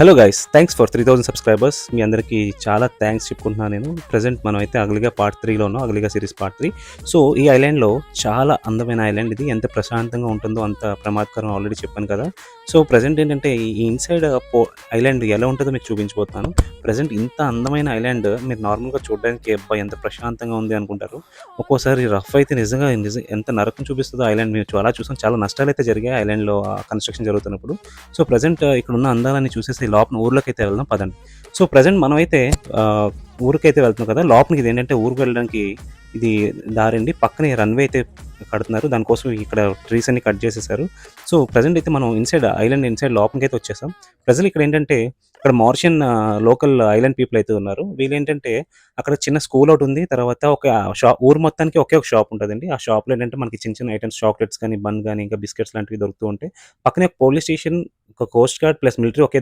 Hello guys thanks for three thousand subscribers మీ అందరికీ చాలా thanks చెప్పుకుంటున్నాను నేను. ప్రజెంట్ మనం అయితే అగలిగా పార్ట్ త్రీలో ఉన్నాం. Agalega series part three so ఈ ఐలాండ్లో చాలా అందమైన ఐలాండ్ ఇది. ఎంత ప్రశాంతంగా ఉంటుందో అంత ప్రమాదకరం ఆల్రెడీ చెప్పాను కదా. సో ప్రజెంట్ ఏంటంటే ఈ ఇన్సైడ్ పో ఐలాండ్ ఎలా ఉంటుందో మీకు చూపించబోతున్నాను. ప్రజెంట్ ఇంత అందమైన ఐలాండ్ మీరు నార్మల్గా చూడడానికి అబ్బాయి ఎంత ప్రశాంతంగా ఉంది అనుకుంటారు. ఒక్కోసారి రఫ్ అయితే నిజంగా ఎంత నరకం చూపిస్తుందో ఐలాండ్ మీరు చాలా చూసాం. చాలా నష్టాలు అయితే జరిగాయి ఐలాండ్లో కన్స్ట్రక్షన్ జరుగుతున్నప్పుడు. సో ప్రజెంట్ ఇక్కడ ఉన్న అందాలని చూసేసి లోపల ఊర్లోకి అయితే వెళ్దాం పదండి. సో ప్రజెంట్ మనమైతే ఊరికైతే వెళ్తున్నాం కదా లోపలికి ఇది ఏంటంటే ఊరికి వెళ్ళడానికి ఇది దారండి. పక్కనే రన్వే అయితే కడుతున్నారు. దానికోసం ఇక్కడ ట్రీస్ అన్ని కట్ చేసేసారు. సో ప్రజెంట్ అయితే మనం ఇన్సైడ్ ఐలాండ్ ఇన్సైడ్ లోపలికి అయితే వచ్చేసాం. ప్రజలు ఇక్కడ ఏంటంటే ఇక్కడ మార్షియన్ లోకల్ ఐలాండ్ పీపుల్ అయితే ఉన్నారు. వీళ్ళు ఏంటంటే అక్కడ చిన్న స్కూల్ ఒకటి ఉంది. తర్వాత ఒక షాప్ ఊరు మొత్తానికి ఒకే ఒక షాప్ ఉంటుందండి. ఆ షాప్లో ఏంటంటే మనకి చిన్న చిన్న ఐటమ్స్ చాక్లెట్స్ కానీ బన్ కానీ ఇంకా బిస్కెట్స్ లాంటివి దొరుకుతూ ఉంటాయి. పక్కనే పోలీస్ స్టేషన్ ఒక కోస్ట్ గార్డ్ ప్లస్ మిలిటరీ ఒకే